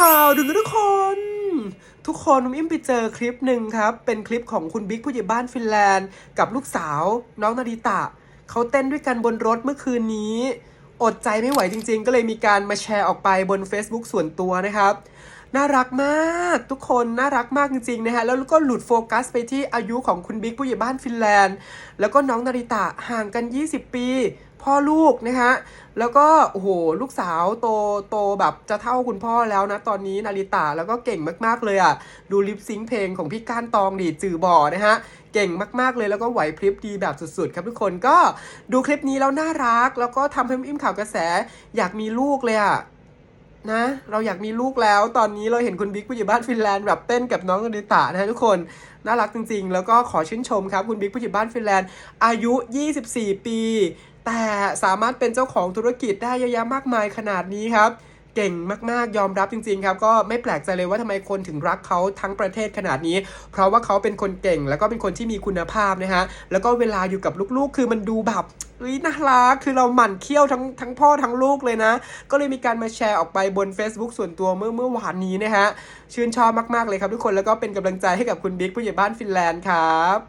ข่าวดึงทุกคน ทุกคนนุ่มอิ่มไปเจอคลิปหนึ่งครับ เป็นคลิปของคุณบิ๊กผู้ใหญ่บ้านฟินแลนด์ กับลูกสาวน้องนาริตะ เขาเต้นด้วยกันบนรถเมื่อคืนนี้ อดใจไม่ไหวจริง ๆ ก็เลยมีการมาแชร์ออกไปบน Facebook ส่วนตัวนะครับ น่ารักมากทุกคนน่ารักมากจริงๆนะฮะแล้วก็หลุดโฟกัสไปที่อายุของคุณบิ๊กผู้ใหญ่บ้านฟินแลนด์ แล้วก็น้องนาริตะห่างกัน 20 ปี พ่อลูกนะคะแล้วก็โอ้โหลูกสาวโตโตแบบจะเท่าคุณพ่อแล้วนะ ตอนนี้นาริตะแล้วก็เก่งมากๆเลยอะ ดูลิปซิงเพลงของพี่ก้านตองดีจือบ่อนะฮะเก่งมากๆเลยแล้วก็ไหวพริบดีแบบสุดๆ ครับทุกคนก็ดูคลิปนี้แล้วน่ารัก แล้วก็ทำให้อิ่มข่าวกระแสอยากมีลูกเลยอะ นะ เราอยากมีลูกแล้ว ตอนนี้เราเห็นคุณบิ๊กผู้ใหญ่บ้านฟินแลนด์แบบเต้นกับน้องอนิตานะทุกคน น่ารักจริง ๆ แล้วก็ขอชื่นชมครับ คุณบิ๊กผู้ใหญ่บ้านฟินแลนด์ อายุ 24 ปี แต่สามารถเป็นเจ้าของธุรกิจได้เยอะแยะมากมายขนาดนี้ครับเก่งมาก ๆ ยอมรับจริง ๆ ครับ ก็ไม่แปลกใจเลยว่าทำไมคนถึงรักเขาทั้งประเทศขนาดนี้ เพราะว่าเขาเป็นคนเก่งแล้วก็เป็นคนที่มีคุณภาพนะฮะ แล้วก็เวลาอยู่กับลูก ๆ คือมันดูแบบ อ้ยน่ารักคือเราหมั่นเคี้ยวทั้งทั้งพ่อทั้งลูกเลยนะ ก็เลยมีการมาแชร์ออกไปบน Facebook ส่วนตัวเมื่อเมื่อวานนี้นะฮะชื่นชอบมากๆเลยครับทุกคนแล้วก็เป็นกำลังใจให้กับคุณบิ๊กผู้ใหญ่บ้านฟินแลนด์ครับ